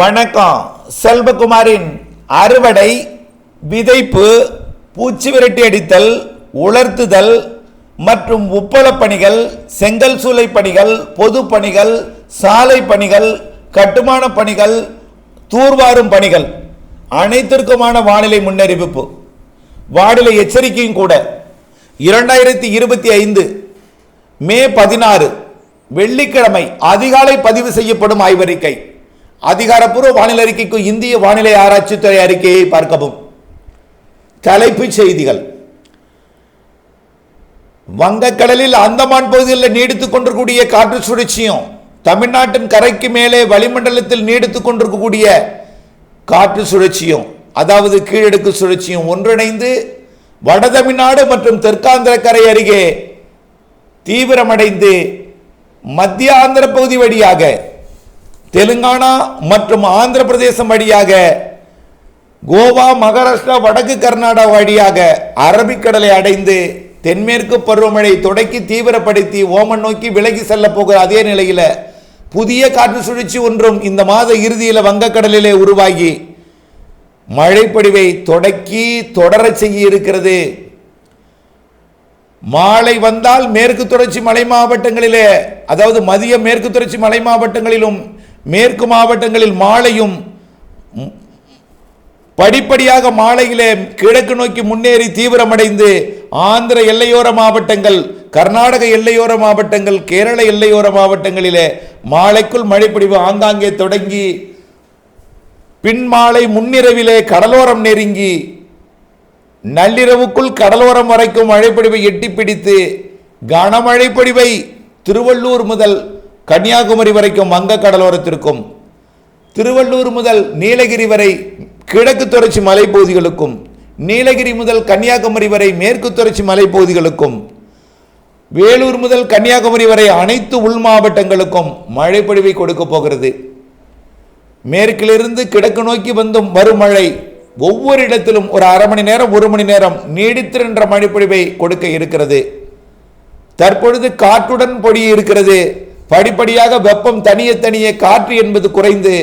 வணக்கம். செல்வகுமாரின் அறுவடை விதைப்பு பூச்சி விரட்டி அடித்தல் உலர்த்துதல் மற்றும் உப்பளப் பணிகள் செங்கல் சூளை பணிகள் பொது பணிகள் சாலை பணிகள் கட்டுமான பணிகள் தூர்வாரும் பணிகள். அனைத்திற்குமான வானிலை முன்னறிவிப்பு. வானிலை எச்சரிக்கையும் கூட. இரண்டாயிரத்தி இருபத்தி ஐந்து மே பதினாறு வெள்ளிக்கிழமை அதிகாலை பதிவு செய்யப்படும் ஆய்வறிக்கை. அதிகாரப்பூர்வ வானிலை அறிக்கைக்கு இந்திய வானிலை ஆராய்ச்சித்துறை அறிக்கையை பார்க்கவும். தலைப்புச் செய்திகள். வங்கக்கடலில் அந்தமான் பகுதிகளில் நீடித்துக் கொண்டிருக்கக்கூடிய காற்று சுழற்சியும் தமிழ்நாட்டின் கரைக்கு மேலே வளிமண்டலத்தில் நீடித்துக் கொண்டிருக்கக்கூடிய காற்று சுழற்சியும் அதாவது கீழடுக்கு சுழற்சியும் ஒன்றிணைந்து வட தமிழ்நாடு மற்றும் தெற்காந்திர கரை அருகே தீவிரமடைந்து மத்திய ஆந்திர பகுதி வழியாக தெலுங்கானா மற்றும் ஆந்திர பிரதேசம் வழியாக கோவா மகாராஷ்டிரா வடக்கு கர்நாடகா வழியாக அரபிக்கடலை அடைந்து தென்மேற்கு பருவமழை தொடக்கி தீவிரப்படுத்தி ஓமன் நோக்கி விலகி செல்ல போகிற அதே நிலையில் புதிய காற்று சுழற்சி ஒன்றும் இந்த மாத இறுதியில் வங்கக்கடலிலே உருவாகி மழைப்படிவை தொடக்கி தொடரச் செய்ய இருக்கிறது மாலை வந்தால் மேற்கு தொடர்ச்சி மலை மாவட்டங்களிலே அதாவது மதிய மேற்கு தொடர்ச்சி மலை மாவட்டங்களிலும் மேற்கு மாவட்டங்களில் மாலையும் படிப்படியாக மாலையிலே கிழக்கு நோக்கி முன்னேறி தீவிரமடைந்து ஆந்திர எல்லையோர மாவட்டங்கள் கர்நாடக எல்லையோர மாவட்டங்கள் கேரள எல்லையோர மாவட்டங்களிலே மாலைக்குள் மழைப்பொழிவு ஆங்காங்கே தொடங்கி பின் மாலை முன்னிரவிலே கடலோரம் நெருங்கி நள்ளிரவுக்குள் கடலோரம் வரைக்கும் மழைப்பொழிவை எட்டி பிடித்து கனமழை திருவள்ளூர் முதல் கன்னியாகுமரி வரைக்கும் வங்க கடலோரத்திற்கும் திருவள்ளூர் முதல் நீலகிரி வரை கிழக்கு தொடர்ச்சி மலைப்பகுதிகளுக்கும் நீலகிரி முதல் கன்னியாகுமரி வரை மேற்கு தொடர்ச்சி மலைப்பகுதிகளுக்கும் வேலூர் முதல் கன்னியாகுமரி வரை அனைத்து உள் மாவட்டங்களுக்கும் மழைப்பொழிவை கொடுக்க போகிறது. மேற்கிலிருந்து கிழக்கு நோக்கி வந்தும் வரும் மழை ஒவ்வொரு இடத்திலும் ஒரு அரை மணி நேரம் ஒரு மணி நேரம் நீடித்திருன்ற மழைப்பொழிவை கொடுக்க இருக்கிறது. தற்பொழுது காற்றுடன் பொடி இருக்கிறது. படிப்படியாக வெப்பம் தனிய தனியே காற்று என்பது குறைந்து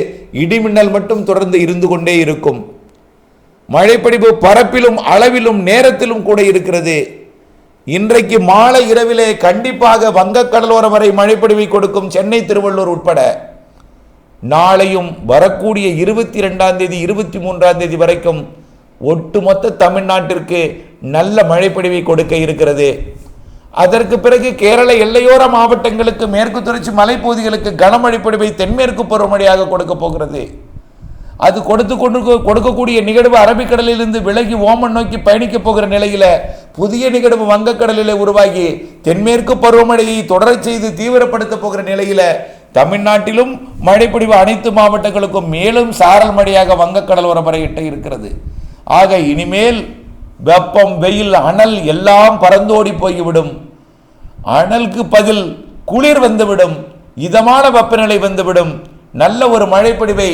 இடிமின்னல் மட்டும் தொடர்ந்து இருந்து கொண்டே இருக்கும். மழைப்படிப்பு பரப்பிலும் அளவிலும் நேரத்திலும் கூட இருக்கிறது. இன்றைக்கு மாலை இரவிலே கண்டிப்பாக வங்கக்கடலோரம் வரை மழைப்படிவை கொடுக்கும் சென்னை திருவள்ளூர் உட்பட நாளையும் வரக்கூடிய இருபத்தி ரெண்டாம் தேதி இருபத்தி மூன்றாம் தேதி வரைக்கும் ஒட்டுமொத்த தமிழ்நாட்டிற்கு நல்ல மழைப்படிவை கொடுக்க இருக்கிறது. அதற்கு பிறகு கேரள எல்லையோர மாவட்டங்களுக்கு மேற்கு தொடர்ச்சி மலைப்பகுதிகளுக்கு கனமழை பொழிவை தென்மேற்கு பருவமழையாக கொடுக்க போகிறது. அது கொடுத்து கொண்டு கொடுக்கக்கூடிய நிகழ்வு அரபிக்கடலிலிருந்து விலகி ஓமன் நோக்கி பயணிக்க போகிற நிலையில் புதிய நிகழ்வு வங்கக்கடலில் உருவாகி தென்மேற்கு பருவமழையை தொடரச் செய்து தீவிரப்படுத்த போகிற நிலையில் தமிழ்நாட்டிலும் மழைப்பொழிவு அனைத்து மாவட்டங்களுக்கும் மேலும் சாரல் மழையாக வங்கக்கடல் வரை இருக்கிறது. ஆக இனிமேல் வெப்பம் வெயில் அனல் எல்லாம் பறந்தோடி போய்விடும். அனலுக்கு பதில் குளிர் வந்துவிடும் இதமான வெப்பநிலை வந்துவிடும். நல்ல ஒரு மழைப்பொழிவை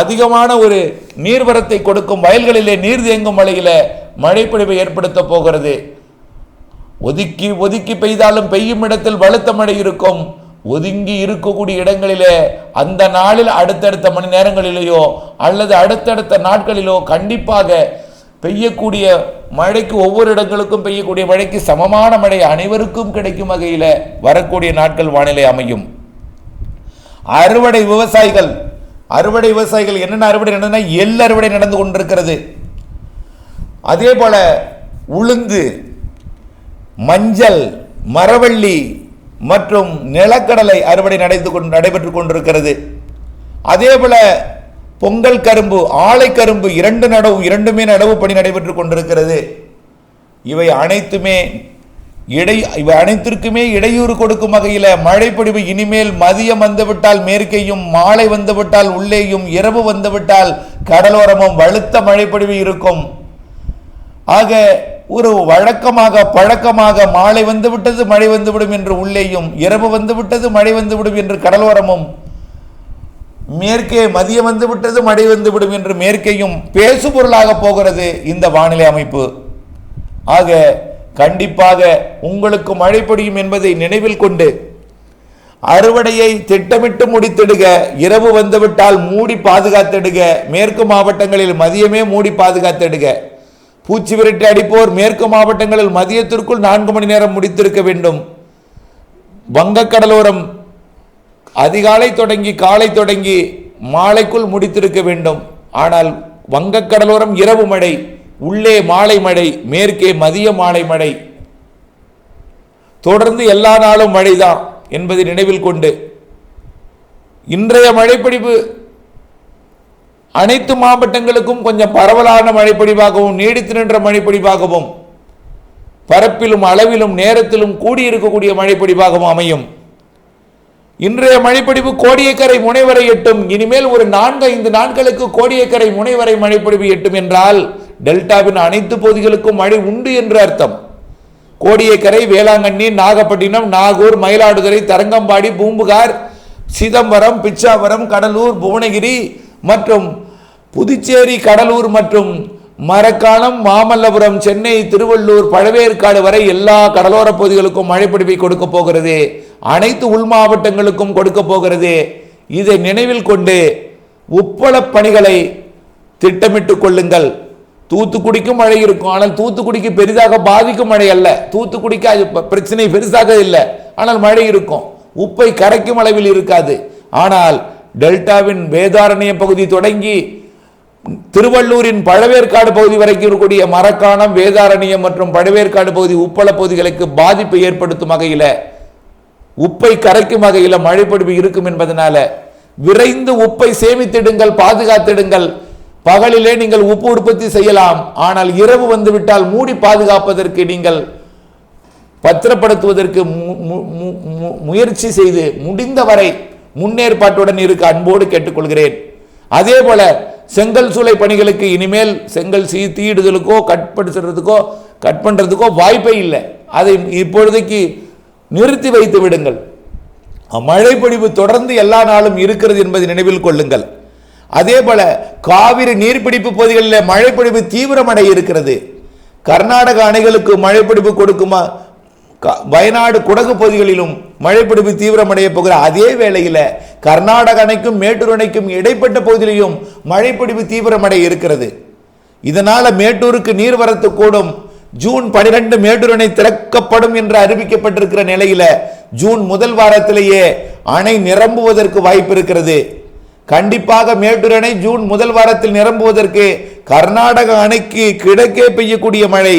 அதிகமான ஒரு நீர்வரத்தை கொடுக்கும் வயல்களிலே நீர் தேங்கும் மழையில் மழைப்பொழிவை ஏற்படுத்த போகிறது. ஒதுக்கி ஒதுக்கி பெய்தாலும் பெய்யும் இடத்தில் வலுத்த மழை இருக்கும். ஒதுங்கி இருக்கக்கூடிய இடங்களிலே அந்த நாளில் அடுத்தடுத்த மணி நேரங்களிலேயோ அல்லது அடுத்தடுத்த நாட்களிலோ கண்டிப்பாக பெய்யக்கூடிய மழைக்கு ஒவ்வொரு இடங்களுக்கும் பெய்யக்கூடிய மழைக்கு சமமான மழை அனைவருக்கும் கிடைக்கும் வகையில் வரக்கூடிய நாட்கள் வானிலை அமையும். அறுவடை விவசாயிகள் அறுவடை விவசாயிகள் என்னென்ன அறுவடை நடந்ததுன்னா எள் அறுவடை நடந்து கொண்டிருக்கிறது. அதே போல உளுந்து மஞ்சள் மரவள்ளி மற்றும் நிலக்கடலை அறுவடை நடந்து கொண்டு நடைபெற்று கொண்டிருக்கிறது. அதே போல பொங்கல் கரும்பு ஆலை கரும்பு இரண்டு நடவு இரண்டுமே நடவு பணி நடைபெற்று கொண்டிருக்கிறது. இவை அனைத்துமே இடை இவை அனைத்திற்குமே இடையூறு கொடுக்கும் வகையில் மழைப்பொழிவு இனிமேல் மதியம் வந்துவிட்டால் மேற்கேயும் மாலை வந்துவிட்டால் உள்ளேயும் இரவு வந்துவிட்டால் கடலோரமும் வலுத்த மழைப்பொழிவு இருக்கும். ஆக ஒரு வழக்கமாக பழக்கமாக மாலை வந்துவிட்டது மழை வந்துவிடும் என்று உள்ளேயும் இரவு வந்துவிட்டது மழை வந்துவிடும் என்று கடலோரமும் மேற்கே மதியம் வந்துவிட்டது மழை வந்துவிடும் என்று மேற்கேயும் பேசுபொருளாக போகிறது இந்த வானிலை அமைப்பு. ஆக கண்டிப்பாக உங்களுக்கு மழை பொழியும் என்பதை நினைவில் கொண்டு அறுவடையை திட்டமிட்டு முடித்திடுக. இரவு வந்துவிட்டால் மூடி பாதுகாத்திடுக. மேற்கு மாவட்டங்களில் மதியமே மூடி பாதுகாத்திடுக. பூச்சி விரட்டி அடிப்போர் மேற்கு மாவட்டங்களில் மதியத்திற்குள் நான்கு மணி நேரம் முடித்திருக்க வேண்டும். வங்கக்கடலோரம் அதிகாலை தொடங்கி காலை தொடங்கி மாலைக்குள் முடித்திருக்க வேண்டும். ஆனால் வங்கக்கடலோரம் இரவு மழை உள்ளே மாலை மழை மேற்கே மதிய மாலை மழை. தொடர்ந்து எல்லா நாளும் மழைதான் என்பதை நினைவில் கொண்டு இன்றைய மழைப்பிடிப்பு அனைத்து மாவட்டங்களுக்கும் கொஞ்சம் பரவலான மழைப்பொழிவாகவும் நீடித்து நின்ற மழைப்பொழிவாகவும் பரப்பிலும் அளவிலும் நேரத்திலும் கூடியிருக்கக்கூடிய மழைப்பொழிவாகவும் அமையும். இன்றைய மழைப்பொழிவு கோடியக்கரை முனைவரை எட்டும். இனிமேல் ஒரு நான்கு ஐந்து நாட்களுக்கு கோடியக்கரை முனைவரை மழைப்பொழிவு எட்டும் என்றால் டெல்டாவின் அனைத்து பகுதிகளுக்கும் மழை உண்டு என்று அர்த்தம். கோடியக்கரை வேளாங்கண்ணி நாகப்பட்டினம் நாகூர் மயிலாடுதுறை தரங்கம்பாடி பூம்புகார் சிதம்பரம் பிச்சாவரம் கடலூர் புவனகிரி மற்றும் புதுச்சேரி கடலூர் மற்றும் மரக்காணம் மாமல்லபுரம் சென்னை திருவள்ளூர் பழவேற்காடு வரை எல்லா கடலோரப் பகுதிகளுக்கும் மழைப்பிடிப்பை கொடுக்க போகிறது. அனைத்து உள் மாவட்டங்களுக்கும் கொடுக்க போகிறது. இதை நினைவில் கொண்டு உப்பளப் பணிகளை திட்டமிட்டுக் கொள்ளுங்கள். தூத்துக்குடிக்கும் மழை இருக்கும். ஆனால் தூத்துக்குடிக்கு பெரிதாக பாதிக்கும் மழை அல்ல. தூத்துக்குடிக்கு அது பிரச்சனை பெருசாக இல்லை. ஆனால் மழை இருக்கும். உப்பை கரைக்கும் அளவில் இருக்காது. ஆனால் டெல்டாவின் வேதாரண்ய பகுதி தொடங்கி திருவள்ளூரின் பழவேற்காடு பகுதி வரைக்கும் இருக்கக்கூடிய மரக்காணம் வேதாரண்யம் மற்றும் பழவேற்காடு பகுதி உப்பள பகுதிகளுக்கு பாதிப்பை ஏற்படுத்தும் வகையில் உப்பை கரைக்கும் வகையில் மழைப்பொழிவு இருக்கும் என்பதனால விரைந்து உப்பை சேமித்திடுங்கள் பாதுகாத்திடுங்கள். பகலிலே நீங்கள் உப்பு உற்பத்தி செய்யலாம். ஆனால் இரவு வந்துவிட்டால் மூடி பாதுகாப்பதற்கு நீங்கள் பத்திரப்படுத்துவதற்கு மு- மு- மு- மு- முயற்சி செய்து முடிந்தவரை முன்னேற்பாட்டுடன் இருக்க அன்போடு கேட்டுக்கொள்கிறேன். அதே போல செங்கல் சூளை பணிகளுக்கு இனிமேல் செங்கல் சீ தீடுதலுக்கோ கட்படுத்துறதுக்கோ கட் பண்ணுறதுக்கோ வாய்ப்பே இல்லை. அதை இப்பொழுதைக்கு நிறுத்தி வைத்து விடுங்கள். மழைப்பொழிவு தொடர்ந்து எல்லா நாளும் இருக்கிறது என்பதை நினைவில் கொள்ளுங்கள். அதே போல காவிரி நீர்பிடிப்பு பகுதிகளில் மழைப்பொழிவு தீவிரமடைய இருக்கிறது. கர்நாடக அணைகளுக்கு மழைப்பிடிப்பு கொடுக்குமா? க- வயநாடு குடகு பகுதிகளிலும் மழைப்பிடிப்பு தீவிரமடைய போகிற அதே வேளையில் கர்நாடக அணைக்கும் மேட்டூர் அணைக்கும் இடைப்பட்ட பகுதியிலையும் மழைப்பிடிப்பு தீவிரமடைய இருக்கிறது. இதனால மேட்டூருக்கு நீர்வரத்து கூடும். ஜூன் 12 மேட்டூர் அணை திறக்கப்படும் என்று அறிவிக்கப்பட்டிருக்கிற நிலையில ஜூன் முதல் வாரத்திலேயே அணை நிரம்புவதற்கு வாய்ப்பு இருக்கிறது. கண்டிப்பாக மேட்டூர் அணை ஜூன் முதல் வாரத்தில் நிரம்புவதற்கு கர்நாடக அணைக்கு கிடக்கே பெய்யக்கூடிய மழை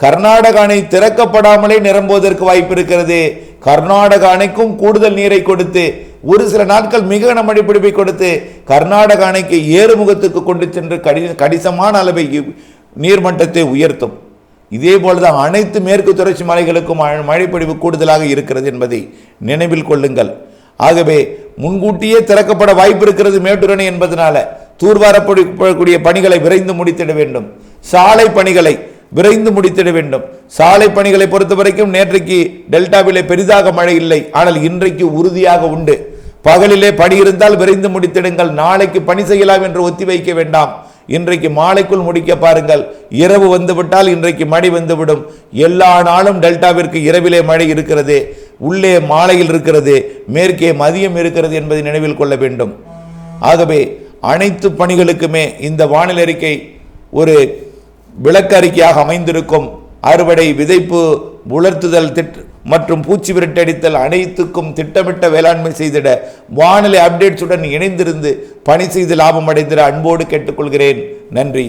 கர்நாடக அணை திறக்கப்படாமலே நிரம்புவதற்கு வாய்ப்பு இருக்கிறது. கர்நாடக அணைக்கும் கூடுதல் நீரை கொடுத்து ஒரு சில நாட்கள் மிக கனமழை கொடுத்து கர்நாடக அணைக்கு ஏறுமுகத்துக்கு கொண்டு சென்று கடி கணிசமான அளவை நீர்மட்டத்தை உயர்த்தும். இதே போலதான் அனைத்து மேற்கு தொடர்ச்சி மலைகளுக்கும் மழைப்பொழிவு கூடுதலாக இருக்கிறது என்பதை நினைவில் கொள்ளுங்கள். ஆகவே முன்கூட்டியே திறக்கப்பட வாய்ப்பு இருக்கிறது மேட்டூர் அணை என்பதனால தூர்வாரப்படக்கூடிய பணிகளை விரைந்து முடித்திட வேண்டும். சாலை பணிகளை விரைந்து முடித்திட வேண்டும். சாலை பணிகளை பொறுத்த வரைக்கும் நேற்றைக்கு டெல்டாவிலே பெரிதாக மழை இல்லை. ஆனால் இன்றைக்கு உறுதியாக உண்டு. பகலிலே பணி இருந்தால் விரைந்து முடித்திடுங்கள். நாளைக்கு பணி செய்யலாம் என்று ஒத்தி வைக்க வேண்டாம். இன்றைக்கு மாலைக்குள் முடிக்க பாருங்கள். இரவு வந்துவிட்டால் இன்றைக்கு மழை வந்துவிடும். எல்லா நாளும் டெல்டாவிற்கு இரவிலே மழை இருக்கிறது. உள்ளே மாலையில் இருக்கிறது. மேற்கே மதியம் இருக்கிறது என்பதை நினைவில் கொள்ள வேண்டும். ஆகவே அனைத்து பணிகளுக்குமே இந்த வானிலை அறிக்கை ஒரு விளக்கறிக்கையாக அமைந்திருக்கும். அறுவடை விதைப்பு உலர்த்துதல் திட்ட மற்றும் பூச்சி விரட்டடித்தல் அனைத்துக்கும் திட்டமிட்ட வேளாண்மை செய்திட வானிலை அப்டேட்ஸுடன் இணைந்திருந்து பணி செய்து லாபம் அடைந்திட அன்போடு கேட்டுக்கொள்கிறேன். நன்றி.